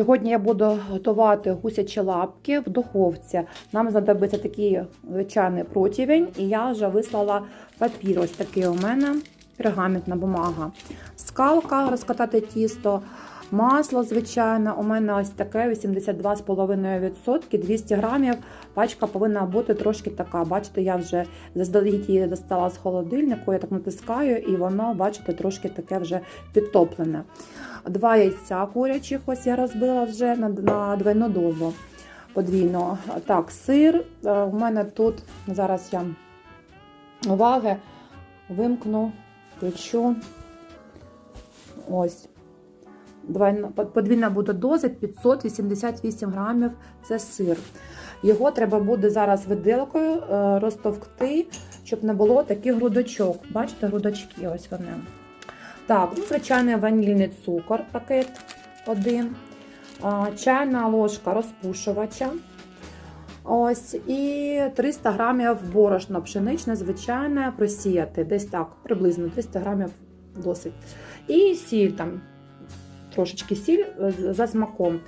Сьогодні я буду готувати гусячі лапки в духовці. Нам знадобиться такий звичайний противень, і я вже вислала папір. Ось такий у мене пергаментна бумага. Скалка розкатати тісто, масло звичайне. У мене ось таке 82,5%, 200 грамів. Пачка повинна бути трошки така. Бачите, я вже заздалегідь її достала з холодильнику, я так натискаю, і воно, бачите, трошки таке вже підтоплене. Два яйця курячих, ось я розбила вже на, на двойну дозу подвійно. Так, сир. Е, У мене тут зараз я уваги вимкну, включу. Ось. Подвійна буде доза 588 грамів. Це сир. Його треба буде зараз виделкою е, розтовкти, щоб не було таких грудочок. Бачите, грудочки, ось вони. Так, ну, звичайний ванільний цукор, пакет один, чайна ложка розпушувача. Ось, і 300 грамів борошна пшеничне, звичайне, просіяти. Десь так, приблизно 300 грамів досить. І сіль там, трошечки сіль е, за смаком.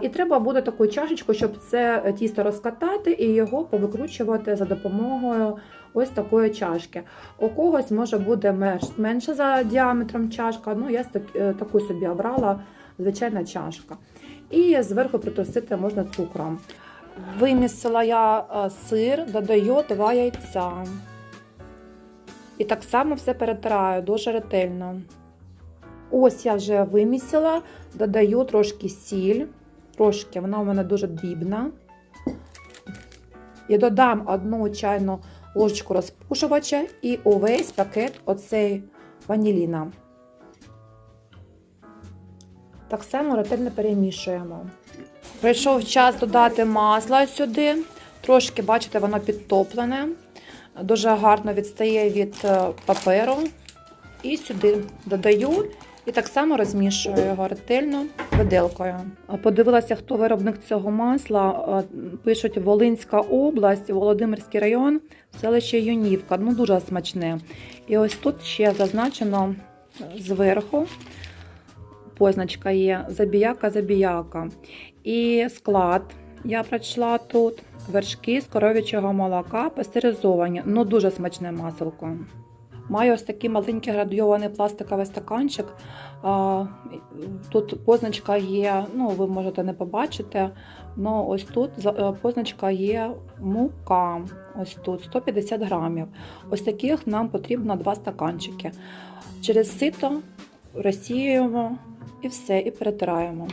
І треба буде таку чашечку, щоб це тісто розкатати і його повикручувати за допомогою ось такої чашки. У когось може буде менше за діаметром чашка. Ну, я е, таку собі обрала, звичайна чашка. І зверху притрусити можна цукром. Вимісила я е, сир, додаю два яйця. І так само все перетираю дуже ретельно. Ось я вже вимісила, додаю трошки сіль, трошки, вона у мене дуже дрібна. І додам одну чайну ложечку розпушувача і увесь пакет оцей ваніліна. Так само ретельно перемішуємо. Прийшов час додати масло сюди. Трошки, бачите, воно підтоплене, дуже гарно відстає від е, паперу. І сюди додаю і так само розмішую його ретельно виделкою. Подивилася, хто виробник цього масла. Пишуть Волинська область, Володимирський район, селище Юнівка. Ну дуже смачне. І ось тут ще зазначено зверху. Позначка є забіяка, забіяка. І склад я прочла тут. Вершки з коров'ячого молока пастеризовані. Ну дуже смачне маселко. Маю ось такий маленький градуйований пластиковий стаканчик. Тут позначка є, ну ви можете не побачити. Ну ось тут е, позначка є мука. Ось тут 150 грамів. Ось таких нам потрібно два стаканчики. Через сито розсіюємо і все, і перетираємо.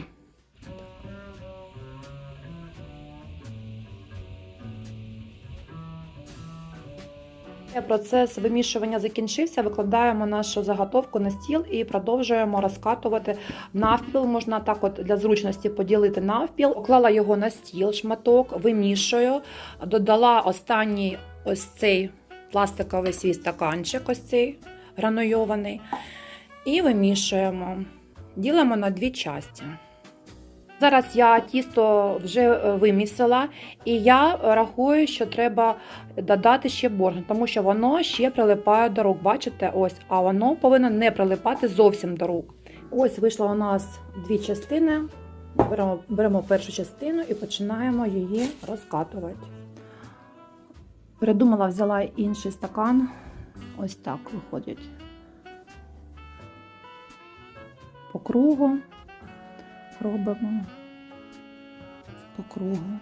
Процес вимішування закінчився. Викладаємо нашу заготовку на стіл і продовжуємо розкатувати навпіл. Можна так, от для зручності поділити навпіл. Поклала його на стіл, шматок, вимішую, додала останній ось цей пластиковий свій стаканчик, ось цей гранульований, і вимішуємо. Ділимо на дві часті. Зараз я тісто вже е, вимісила, і я рахую, що треба додати ще борошно, тому що воно ще прилипає до рук. Бачите, ось, а воно повинно не прилипати зовсім до рук. Ось вийшло у нас дві частини. Беремо, беремо першу частину і починаємо її розкатувати. Передумала, взяла інший стакан. Ось так виходить. По кругу робимо по кругу.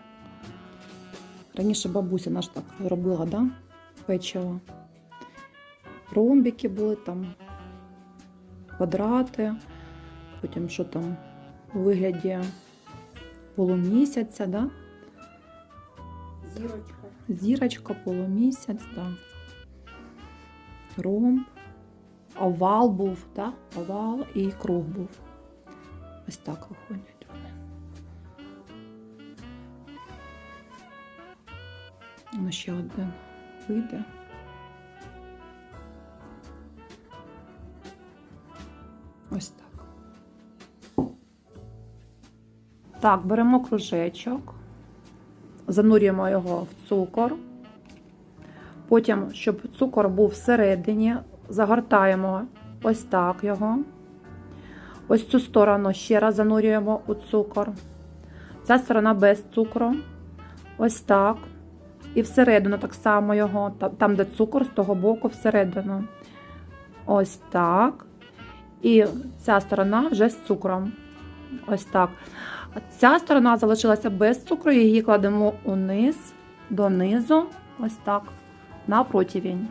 Раніше бабуся наш так робила, да? печиво. Ромбики були там, квадрати, потім що там у вигляді полумісяця, да? Зірочка. зірочка, полумісяць, да. ромб, овал був, да? овал і круг був. Ось так виходять вони. Ну, ще один вийде. Ось так. Так, беремо кружечок, занурюємо його в цукор. Потім, щоб цукор був всередині, загортаємо ось так його. Ось цю сторону ще раз занурюємо у цукор. Ця сторона без цукру. Ось так. І всередину так само його, там, де цукор, з того боку всередину. Ось так. І ця сторона вже з цукром. Ось так. Ця сторона залишилася без цукру, її кладемо униз, донизу, ось так, на противень.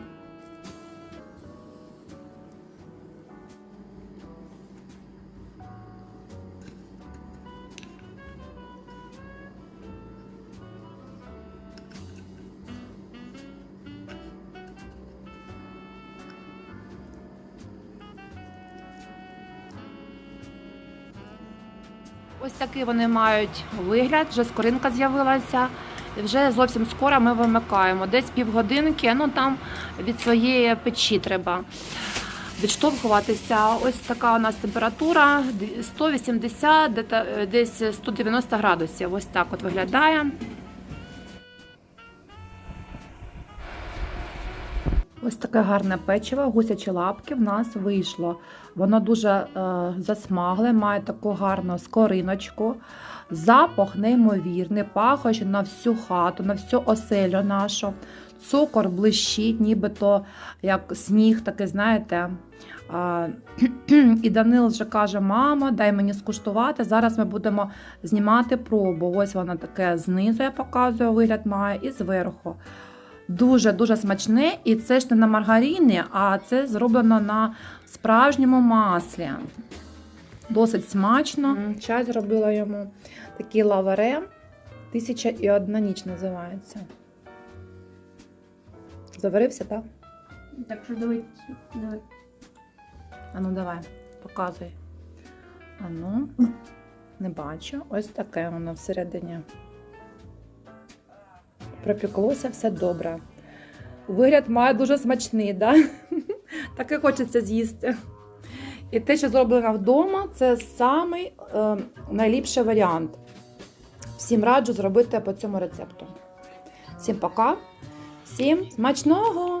Ось такий вони мають вигляд, вже скоринка з'явилася. Вже зовсім скоро ми вимикаємо. Десь півгодинки, ну там від своєї печі треба відштовхуватися. Ось така у нас температура 180, де-то, е, десь 190 градусів. Ось так от виглядає. Ось таке гарне печиво, гусячі лапки в нас вийшло. Воно дуже е, засмагле, має таку гарну скориночку. Запах неймовірний, пахощ на всю хату, на всю оселю нашу. Цукор блищить, нібито як сніг, такий, знаєте. А, і Данил вже каже: Мама, дай мені скуштувати. Зараз ми будемо знімати пробу. Ось воно таке знизу, я показую, вигляд має, і зверху. Дуже-дуже смачне, і це ж не на маргаріні, а це зроблено на справжньому маслі. Досить смачно. Чай зробила йому такий лавере. Тисяча і одна ніч називається. Заварився, так? Так що давай, давай. А ну давай, показуй. А ну, не бачу. Ось таке воно всередині. Пропіклося все добре. Вигляд має дуже смачний, да? так і хочеться з'їсти. І те, що зроблено вдома, це самий е, найліпший варіант. Всім раджу зробити по цьому рецепту. Всім пока, всім смачного!